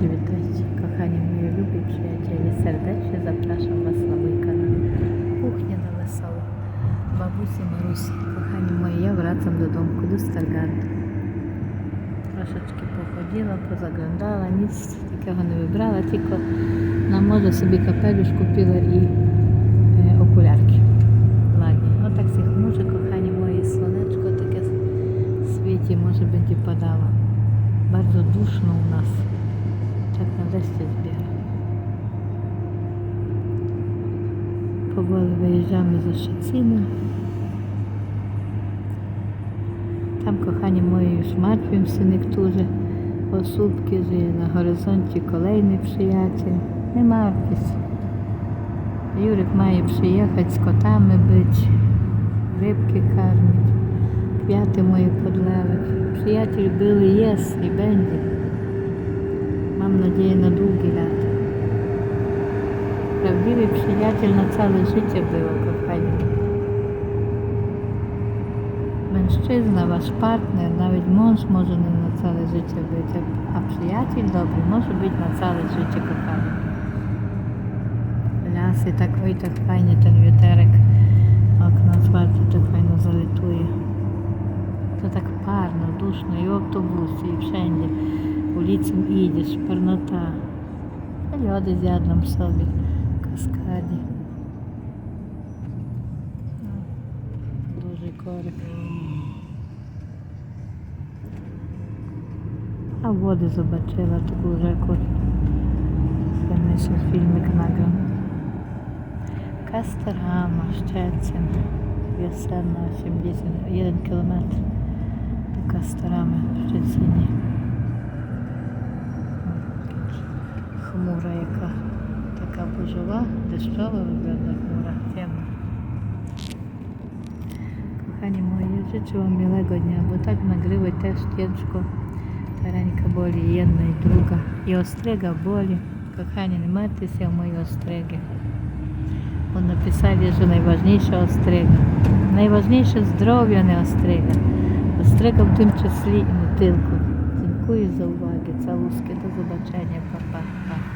Witajcie kochani moi lubi przyjaciele, serdecznie zapraszam Was na mój kanał Kuchnia na Wesoło Babusi Marusi, kochani moi, ja wracam do domku, do Stargardu Troszeczkę pochodziła, pozaglądała, nic takiego nie wybrała, tylko na morze sobie kapelusz kupiła i e, okularki Ładnie, no tak się chmurze, kochani moje, słoneczko takie świeci, może będzie padało bardzo duszno Поволі виїжджаємо за Шаціна. Там, кохані мої, шматюємося нектуже, осупки вже на горизонті колейний приятель. Нема впіс. Юрик має приїхати з котами бить, рибки кормить, п'яти мої подлевить. Приятель били єс і бенді. і приятель на ціле життя було кохання. Mężczyzna, wasz partner, nawet mąż może nie na całe życie być, a przyjaciel dobry może być na całe życie kochany. Lasy, tak oj, tak fajnie ten wieterek, okno otwarte, tak fajno zaletuje. To tak parno, duszno i w autobusie, i wszędzie. Ulicą idziesz, parnota. Lody zjadłam sobie. kaskadzie. Duży rekord A wody zobaczyła tu górę kur. Zamyślę filmik nagle. Kastrama, Szczecin. Wiosenna, 81 km. Do Kastramy w Szczecinie. Hmm. Chmura jaka. кожула, дещова виглядна хмура темна. Kochani moi, życzę Wam miłego dnia, bo tak nagrywać też ciężko. Ta ręka boli jedna i druga. I ostrega boli. Kochani, nie martwcie się o moje ostregi. Bo napisali, że najważniejsza ostrega. Najważniejsze zdrowie, nie ostrega. Ostrega w tym числі і не tylko. Dziękuję za uwagę. Całuskie. Do zobaczenia. Pa, pa, pa.